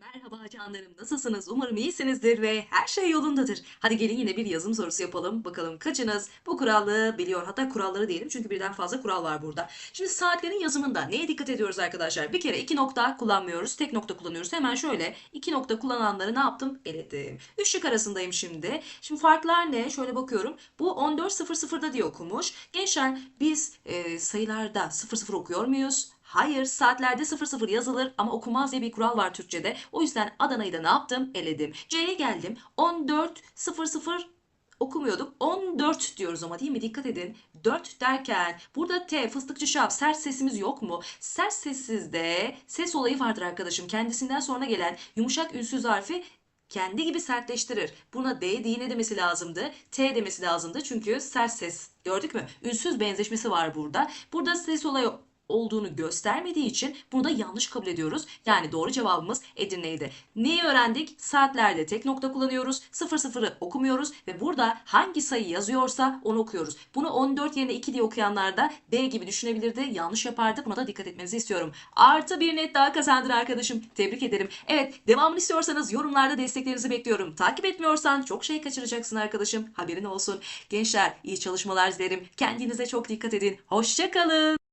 Merhaba canlarım, nasılsınız? Umarım iyisinizdir ve her şey yolundadır. Hadi gelin yine bir yazım sorusu yapalım. Bakalım kaçınız bu kuralı biliyor? Hatta kuralları diyelim çünkü birden fazla kural var burada. Şimdi saatlerin yazımında neye dikkat ediyoruz arkadaşlar? Bir kere iki nokta kullanmıyoruz, tek nokta kullanıyoruz. Hemen şöyle iki nokta kullananları ne yaptım? Eledim. Üç şık arasındayım şimdi. Şimdi farklar ne? Şöyle bakıyorum. Bu 14.00'da diye okumuş. Gençler biz e, sayılarda 00 okuyor muyuz? Hayır, saatlerde 00 yazılır ama okunmaz diye bir kural var Türkçe'de. O yüzden Adana'yı da ne yaptım? Eledim. C'ye geldim. 14.00 okumuyorduk. 14 diyoruz ama değil mi? Dikkat edin. 4 derken burada T fıstıkçı şap sert sesimiz yok mu? Sert sessizde ses olayı vardır arkadaşım. Kendisinden sonra gelen yumuşak ünsüz harfi kendi gibi sertleştirir. Buna D değil ne demesi lazımdı? T demesi lazımdı çünkü sert ses. Gördük mü? Ünsüz benzeşmesi var burada. Burada ses olayı olduğunu göstermediği için bunu da yanlış kabul ediyoruz. Yani doğru cevabımız Edirne'ydi. Neyi öğrendik? Saatlerde tek nokta kullanıyoruz. 00'ı okumuyoruz ve burada hangi sayı yazıyorsa onu okuyoruz. Bunu 14 yerine 2 diye okuyanlar da B gibi düşünebilirdi. Yanlış yapardı. Buna da dikkat etmenizi istiyorum. Artı bir net daha kazandın arkadaşım. Tebrik ederim. Evet devamını istiyorsanız yorumlarda desteklerinizi bekliyorum. Takip etmiyorsan çok şey kaçıracaksın arkadaşım. Haberin olsun. Gençler iyi çalışmalar dilerim. Kendinize çok dikkat edin. Hoşçakalın.